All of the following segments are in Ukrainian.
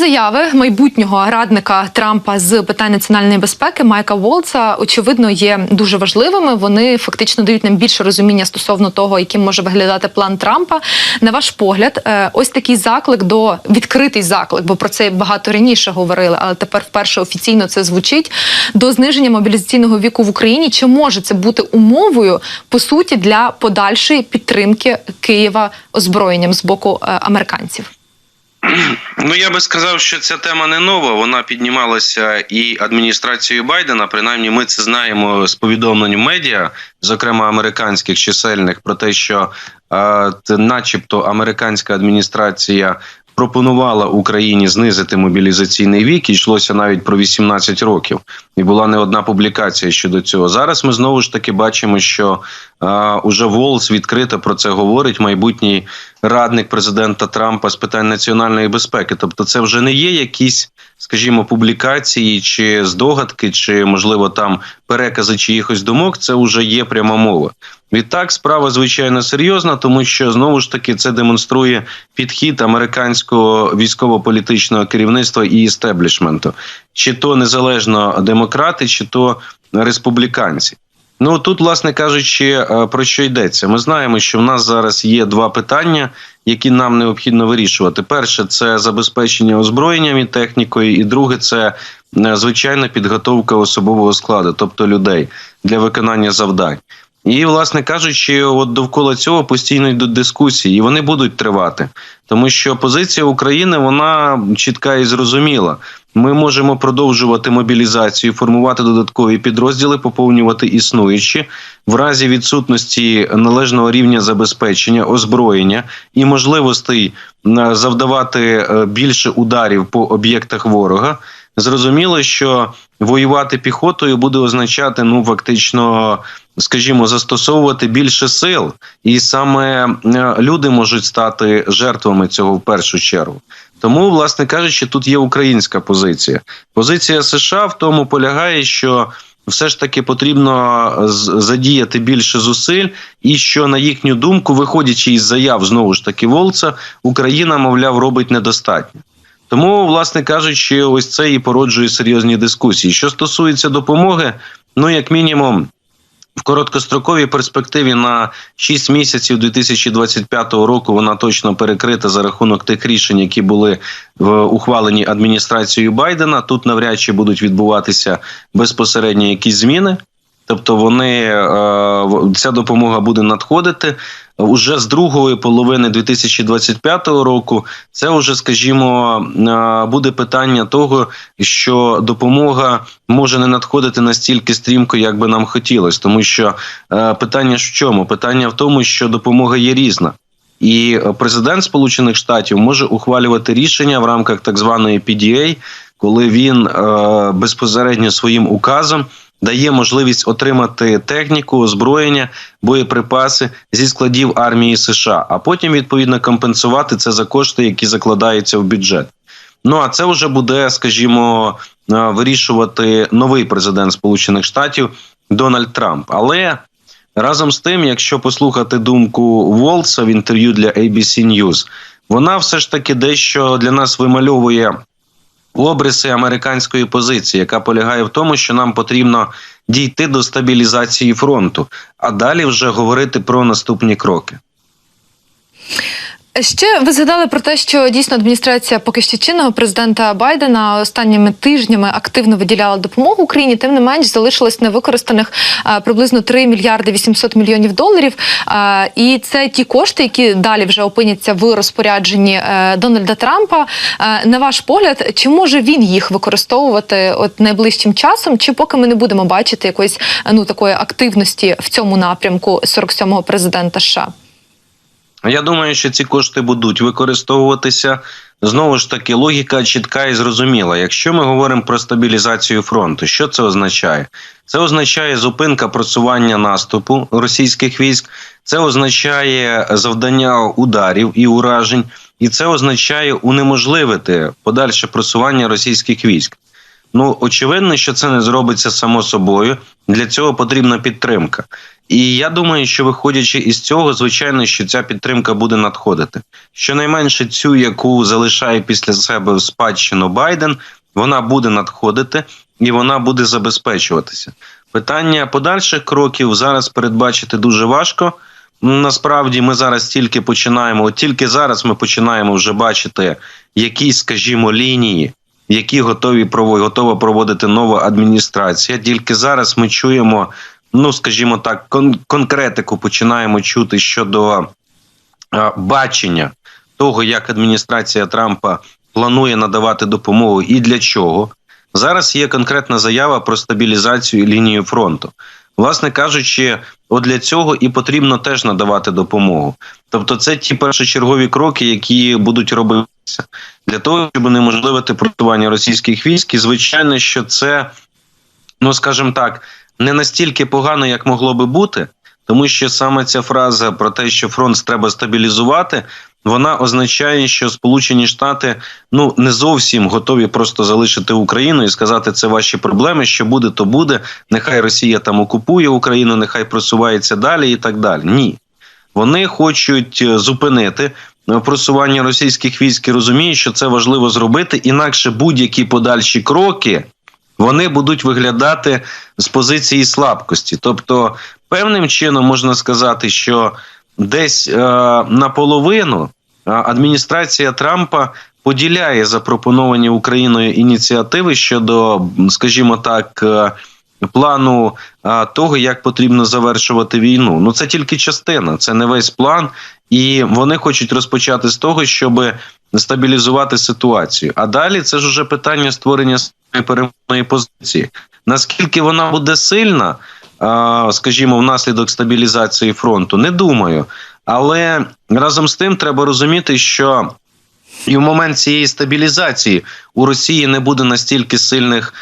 заяви майбутнього радника Трампа з питань національної безпеки Майка Волца очевидно є дуже важливими. Вони фактично дають нам більше розуміння стосовно того, яким може виглядати план Трампа. На ваш погляд, е, ось такий заклик до відкритий заклик, бо про це багато раніше говорили, але тепер вперше офіційно це звучить до зниження мобілізаційного віку в Україні. Чи може це бути умовою по суті для подальшої підтримки Києва озброєнням з боку е, американців? Ну я би сказав, що ця тема не нова. Вона піднімалася і адміністрацією Байдена. Принаймні, ми це знаємо з повідомлень медіа, зокрема американських чисельних, про те, що, е, начебто, американська адміністрація. Пропонувала Україні знизити мобілізаційний вік, і йшлося навіть про 18 років, і була не одна публікація щодо цього. Зараз ми знову ж таки бачимо, що уже Волс відкрито про це говорить. Майбутній радник президента Трампа з питань національної безпеки. Тобто, це вже не є якісь, скажімо, публікації чи здогадки, чи можливо там перекази чиїхось думок. Це вже є пряма мова. Відтак, справа звичайно серйозна, тому що знову ж таки це демонструє підхід американського військово-політичного керівництва і істеблішменту, чи то незалежно демократи, чи то республіканці. Ну тут, власне кажучи, е, про що йдеться? Ми знаємо, що в нас зараз є два питання, які нам необхідно вирішувати. Перше це забезпечення озброєнням і технікою, і друге це е, звичайна підготовка особового складу, тобто людей для виконання завдань. І, власне кажучи, от довкола цього постійно йдуть дискусії, і вони будуть тривати, тому що позиція України вона чітка і зрозуміла. Ми можемо продовжувати мобілізацію, формувати додаткові підрозділи, поповнювати існуючі в разі відсутності належного рівня забезпечення, озброєння і можливостей е, завдавати е, більше ударів по об'єктах ворога. Зрозуміло, що воювати піхотою буде означати ну фактично, скажімо, застосовувати більше сил, і саме е, люди можуть стати жертвами цього в першу чергу. Тому, власне кажучи, тут є українська позиція. Позиція США в тому полягає, що все ж таки потрібно задіяти більше зусиль, і що на їхню думку, виходячи із заяв знову ж таки Волца, Україна, мовляв, робить недостатньо. Тому, власне кажучи, ось це і породжує серйозні дискусії. Що стосується допомоги, ну як мінімум. В короткостроковій перспективі на 6 місяців 2025 року вона точно перекрита за рахунок тих рішень, які були в ухваленні адміністрацією Байдена. Тут навряд чи будуть відбуватися безпосередньо якісь зміни. Тобто вони е, ця допомога буде надходити уже з другої половини 2025 року. Це вже, скажімо, е, буде питання того, що допомога може не надходити настільки стрімко, як би нам хотілося, тому що е, питання в чому? Питання в тому, що допомога є різна. І президент Сполучених Штатів може ухвалювати рішення в рамках так званої PDA, коли він е, безпосередньо своїм указом дає можливість отримати техніку, озброєння, боєприпаси зі складів армії США, а потім відповідно компенсувати це за кошти, які закладаються в бюджет. Ну а це вже буде, скажімо, е, вирішувати новий президент Сполучених Штатів Дональд Трамп. Але разом з тим, якщо послухати думку Волса в інтерв'ю для ABC News, вона все ж таки дещо для нас вимальовує обриси американської позиції, яка полягає в тому, що нам потрібно дійти до стабілізації фронту, а далі вже говорити про наступні кроки. Ще ви згадали про те, що дійсно адміністрація поки що чинного президента Байдена останніми тижнями активно виділяла допомогу Україні. Тим не менш залишилось невикористаних а, приблизно 3 мільярди 800 мільйонів доларів. І це ті кошти, які далі вже опиняться в розпорядженні Дональда Трампа. На ваш погляд, чи може він їх використовувати от найближчим часом, чи поки ми не будемо бачити якоїсь ну такої активності в цьому напрямку 47-го президента США? Я думаю, що ці кошти будуть використовуватися. Знову ж таки, логіка чітка і зрозуміла. Якщо ми говоримо про стабілізацію фронту, що це означає? Це означає зупинка просування наступу російських військ, це означає завдання ударів і уражень, і це означає унеможливити подальше просування російських військ. Ну очевидно, що це не зробиться само собою. Для цього потрібна підтримка. І я думаю, що виходячи із цього, звичайно, що ця підтримка буде надходити. Щонайменше цю, яку залишає після себе в спадщину Байден, вона буде надходити і вона буде забезпечуватися. Питання подальших кроків зараз передбачити дуже важко. Насправді, ми зараз тільки починаємо, от тільки зараз ми починаємо вже бачити якісь, скажімо, лінії, які готові готова проводити нова адміністрація. Тільки зараз ми чуємо, ну скажімо так, кон- конкретику починаємо чути щодо е, бачення того, як адміністрація Трампа планує надавати допомогу і для чого. Зараз є конкретна заява про стабілізацію лінії фронту. Власне кажучи, от для цього і потрібно теж надавати допомогу. Тобто, це ті першочергові кроки, які будуть робитися для того, щоб унеможливити просування російських військ. І звичайно, що це, ну скажімо так, не настільки погано, як могло би бути, тому що саме ця фраза про те, що фронт треба стабілізувати, вона означає, що Сполучені Штати ну не зовсім готові просто залишити Україну і сказати, це ваші проблеми. Що буде, то буде. Нехай Росія там окупує Україну, нехай просувається далі і так далі. Ні, вони хочуть е, зупинити е, просування російських військ і розуміють, що це важливо зробити, інакше будь-які подальші кроки вони будуть виглядати з позиції слабкості. Тобто, певним чином можна сказати, що десь е, наполовину е, адміністрація Трампа поділяє запропоновані Україною ініціативи щодо, скажімо так, е, плану е, того, як потрібно завершувати війну. Ну це тільки частина, це не весь план, і вони хочуть розпочати з того, щоб стабілізувати ситуацію. А далі це ж уже питання створення перемовної позиції. Наскільки вона буде сильна, скажімо, внаслідок стабілізації фронту, не думаю. Але разом з тим треба розуміти, що і в момент цієї стабілізації у Росії не буде настільки сильних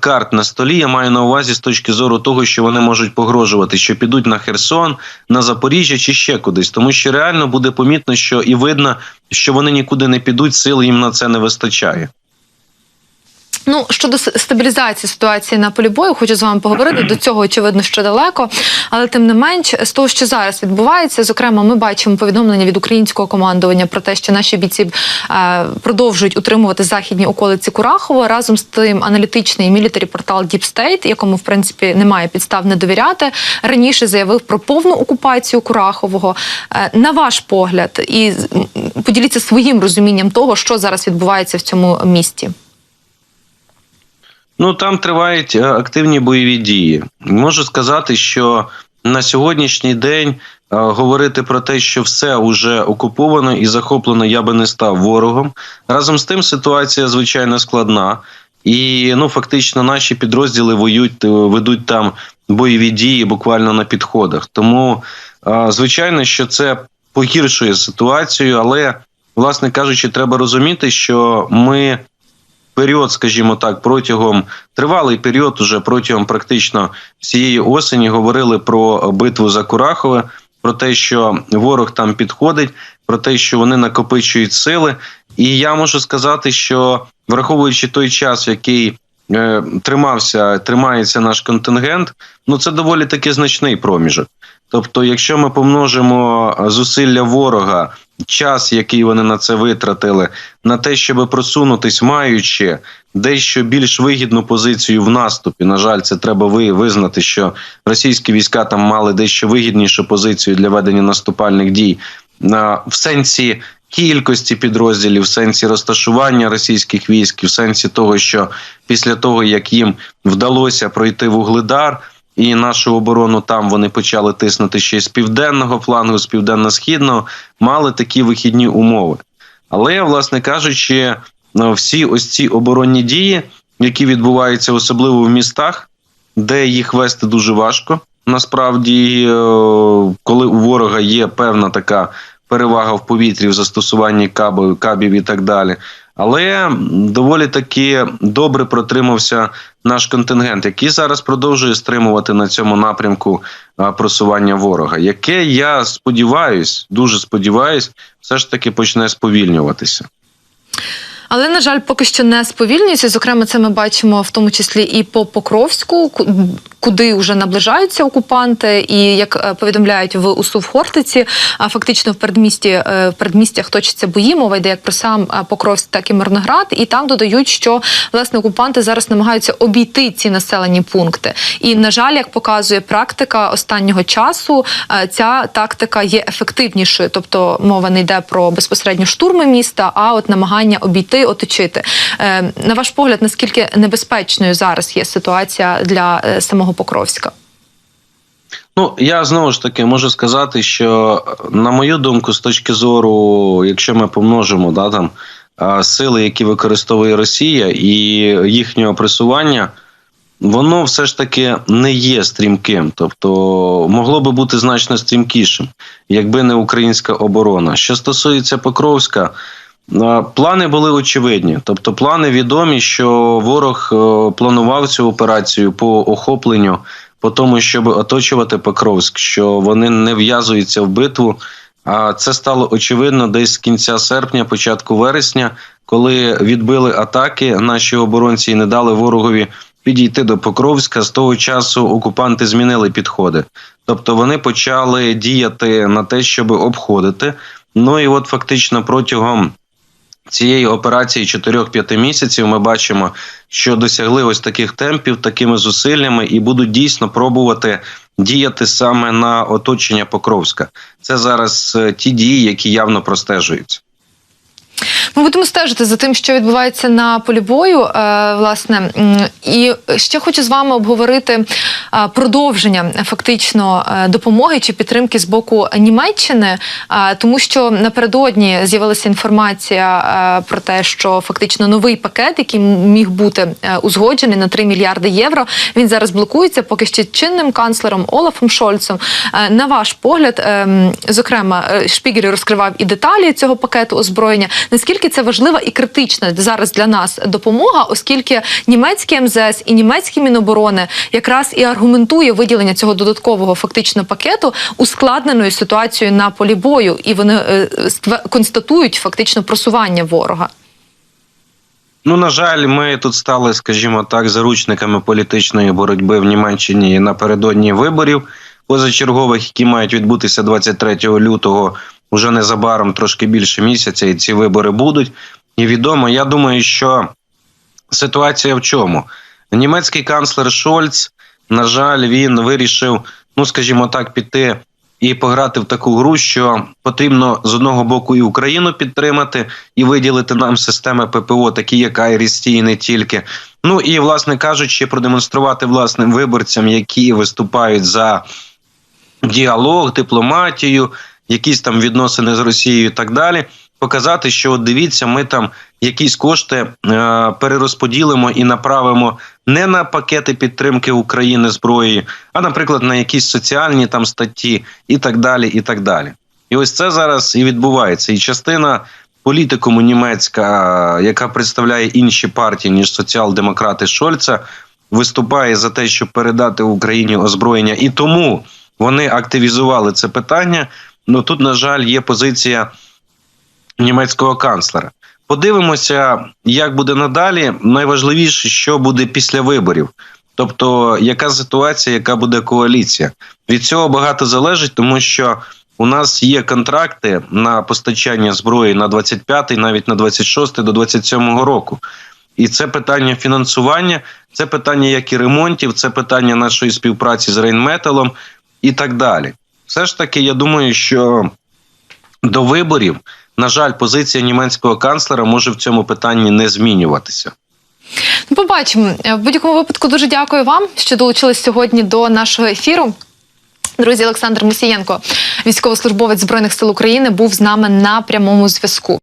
карт на столі. Я маю на увазі з точки зору того, що вони можуть погрожувати, що підуть на Херсон, на Запоріжжя чи ще кудись, тому що реально буде помітно, що і видно, що вони нікуди не підуть, сил їм на це не вистачає. Ну щодо стабілізації ситуації на полі бою, хочу з вами поговорити. До цього очевидно, що далеко, але тим не менш, з того, що зараз відбувається, зокрема, ми бачимо повідомлення від українського командування про те, що наші бійці е, продовжують утримувати західні околиці Курахова. Разом з тим, аналітичний мілітарі портал Deep State, якому в принципі немає підстав не довіряти, раніше заявив про повну окупацію Курахового. Е, на ваш погляд, і поділіться своїм розумінням того, що зараз відбувається в цьому місті. Ну там тривають е, активні бойові дії. Можу сказати, що на сьогоднішній день е, говорити про те, що все вже окуповано і захоплено, я би не став ворогом. Разом з тим ситуація звичайно складна, і ну фактично наші підрозділи воюють, е, ведуть там бойові дії буквально на підходах. Тому звичайно, що це погіршує ситуацію, але власне кажучи, треба розуміти, що ми період, скажімо так, протягом тривалий період, уже протягом практично всієї осені говорили про битву за Курахове, про те, що ворог там підходить, про те, що вони накопичують сили. І я можу сказати, що враховуючи той час, який е, тримався, тримається наш контингент, ну це доволі таки значний проміжок. Тобто, якщо ми помножимо зусилля ворога, час, який вони на це витратили, на те, щоб просунутись, маючи дещо більш вигідну позицію в наступі. На жаль, це треба ви визнати, що російські війська там мали дещо вигіднішу позицію для ведення наступальних дій в сенсі. Кількості підрозділів, в сенсі розташування російських військ, в сенсі того, що після того як їм вдалося пройти вугледар, і нашу оборону там вони почали тиснути ще з південного флангу, з південно-східного, мали такі вихідні умови. Але, власне кажучи, ну, всі ось ці оборонні дії, які відбуваються особливо в містах, де їх вести дуже важко. Насправді, е, коли у ворога є певна така перевага в повітрі в застосуванні кабів і так далі. Але доволі таки добре протримався наш контингент, який зараз продовжує стримувати на цьому напрямку просування ворога, яке я сподіваюсь, дуже сподіваюсь, все ж таки почне сповільнюватися. Але на жаль, поки що не сповільнюється. Зокрема, це ми бачимо в тому числі і по Покровську, ку- куди вже наближаються окупанти, і як е, повідомляють в УСУ в Хортиці, фактично в передмісті е, в передмістях точаться бої. Мова йде як про сам е, Покровськ, так і Мирноград. І там додають, що власне окупанти зараз намагаються обійти ці населені пункти. І на жаль, як показує практика останнього часу, ця тактика є ефективнішою, тобто мова не йде про безпосередньо штурми міста, а от намагання обійти, оточити. На ваш погляд, наскільки небезпечною зараз є ситуація для самого Покровська? Ну, я знову ж таки можу сказати, що на мою думку, з точки зору, якщо ми помножимо да, там, сили, які використовує Росія, і їхнього пресування, воно все ж таки не є стрімким. Тобто могло би бути значно стрімкішим, якби не українська оборона. Що стосується Покровська, плани були очевидні. Тобто, плани відомі, що ворог е, планував цю операцію по охопленню по тому, щоб оточувати Покровськ, що вони не в'язуються в битву. А це стало очевидно десь з кінця серпня, початку вересня, коли відбили атаки наші оборонці і не дали ворогові підійти до Покровська. З того часу окупанти змінили підходи. Тобто вони почали діяти на те, щоб обходити. Ну і от фактично протягом цієї операції 4-5 місяців ми бачимо, що досягли ось таких темпів, такими зусиллями, і будуть дійсно пробувати діяти саме на оточення Покровська. Це зараз е, ті дії, які явно простежуються. Ми будемо стежити за тим, що відбувається на полі бою. е, Власне, і ще хочу з вами обговорити е, продовження фактично е, допомоги чи підтримки з боку Німеччини, тому що напередодні з'явилася інформація про те, що фактично новий пакет, який міг бути узгоджений на 3 мільярди євро, він зараз блокується поки що чинним канцлером Олафом Шольцем. На ваш погляд, ем, зокрема, Шпігель розкривав і деталі цього пакету озброєння. Наскільки це важлива і критична зараз для нас допомога, оскільки німецький МЗС і німецький Міноборони якраз і аргументує виділення цього додаткового фактично пакету ускладненою ситуацією на полі бою, і вони е, констатують фактично просування ворога. Ну, на жаль, ми тут стали, скажімо так, заручниками політичної боротьби в Німеччині напередодні виборів позачергових, які мають відбутися 23 лютого, уже незабаром трошки більше місяця, і ці вибори будуть. І відомо, я думаю, що ситуація в чому? Німецький канцлер Шольц, на жаль, він вирішив, ну скажімо так, піти і пограти в таку гру, що потрібно з одного боку і Україну підтримати, і виділити нам системи ППО, такі як Айрісті, і не тільки. Ну і, власне кажучи, продемонструвати власним виборцям, які виступають за діалог, дипломатію, якісь там відносини з Росією і так далі. Показати, що от дивіться, ми там якісь кошти е, перерозподілимо і направимо не на пакети підтримки України зброї, а, наприклад, на якісь соціальні там статті і так далі. І так далі. І ось це зараз і відбувається. І частина політикуму німецька, яка представляє інші партії ніж соціал-демократи Шольца, виступає за те, щоб передати Україні озброєння, і тому вони активізували це питання. Ну тут, на жаль, є позиція німецького канцлера. Подивимося, як буде надалі. Найважливіше, що буде після виборів. Тобто, яка ситуація, яка буде коаліція. Від цього багато залежить, тому що у нас є контракти на постачання зброї на 25-й, навіть на 26-й до 27-го року. І це питання фінансування, це питання як і ремонтів, це питання нашої співпраці з Рейнметалом і так далі. Все ж таки, я думаю, що до виборів, на жаль, позиція німецького канцлера може в цьому питанні не змінюватися. Ну, побачимо. Е, В будь-якому випадку дуже дякую вам, що долучились сьогодні до нашого ефіру. Друзі, Олександр Мусієнко, військовослужбовець збройних сил України, був з нами на прямому зв'язку.